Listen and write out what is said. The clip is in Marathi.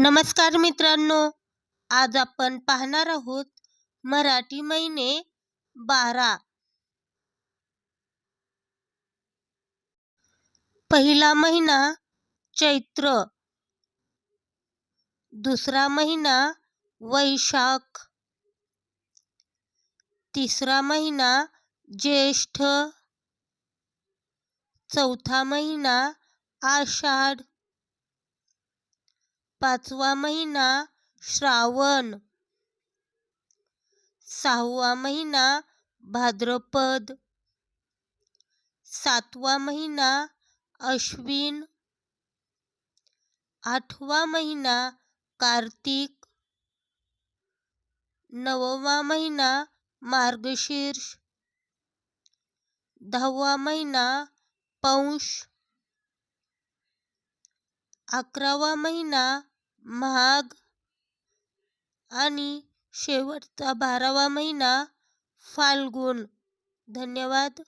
नमस्कार मित्रांनो आज आपण पाहणार आहोत मराठी महिने बारा. पहिला महिना चैत्र दुसरा महिना वैशाख तिसरा महिना ज्येष्ठ चौथा महिना आषाढ. पाचवा महिना श्रावण. सहावा महिना भाद्रपद. सातवा महिना अश्विन. आठवा महिना कार्तिक. नववा महिना मार्गशीर्ष. दहावा महिना पौष. अकरावा महिना माघ आणि शेवटचा बारावा महिना फाल्गुन. धन्यवाद.